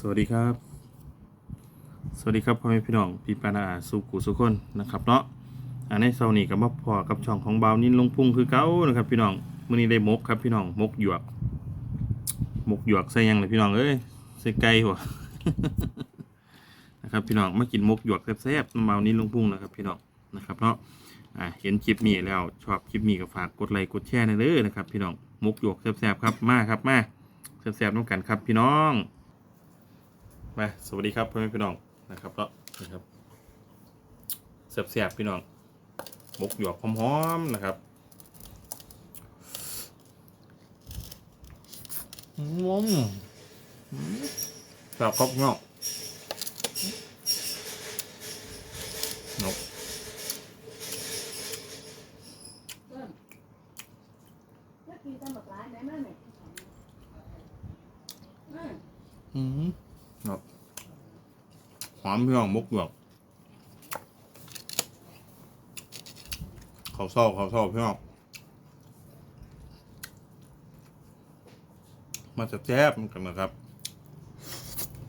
สวัสดีครับ สวัสดีครับพ่อแม่พี่น้องพี่ปานาอาสุกุสุคนนะครับเนาะอันในเสาร์นี้กับมาพอกับช่องของบาวนินลงพุ่งคือเก้านะครับพี่น้องมื้อนี้ได้มกครับพี่น้องมกหยวกมกหยวกใส่ยังเลยพี่น้องเอ้ยใส่ไก่หัวนะครับพี่น้องมากินมกหยวกแซ่บๆน้ำบาวนินลงพุ่งนะครับพี่น้องนะครับเนาะอ่าเห็นคลิปนี้แล้วชอบคลิปนี้ก็ฝากกดไลค์กดแชร์หนเด้อนะครับ พี่น้องมกหยวกแซ่บๆครับมาครับมาแซ่บๆน้ำกันครับพี่น้อง มาสวัสดีครับพ่อแม่พี่น้องนะครับเนาะนะครับเสียบเสียบๆพี่น้องหมกหยวกหอมๆนะครับอืมแบบครบเนาะเนาะแล้วกินกันหม ดร้านได้ไหมเนี่ยอืมอืมเนาะหอมพี่น้องหมกหยวกเขาเศร้าเขาเศร้าพี่น้องมาจะแจ๊บกันนะครับ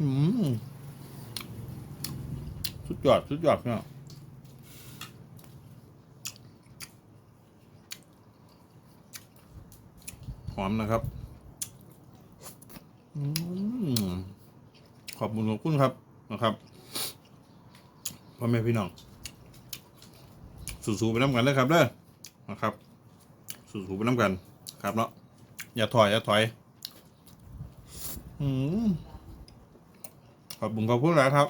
อืมสุดยอดสุดยอดพี่น้องหอมนะครับ อืม ขอบคุณขอบคุณครับนะครับพ่อแม่พี่น้องสู้ๆไปน้ำกันเลยครับเด้อนะครับสู้ๆไปน้ำกัน ครับเนาะอย่าถอยอย่าถอยอืมขอบคุณขอบคุณแล้วครับ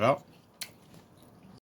แล้ว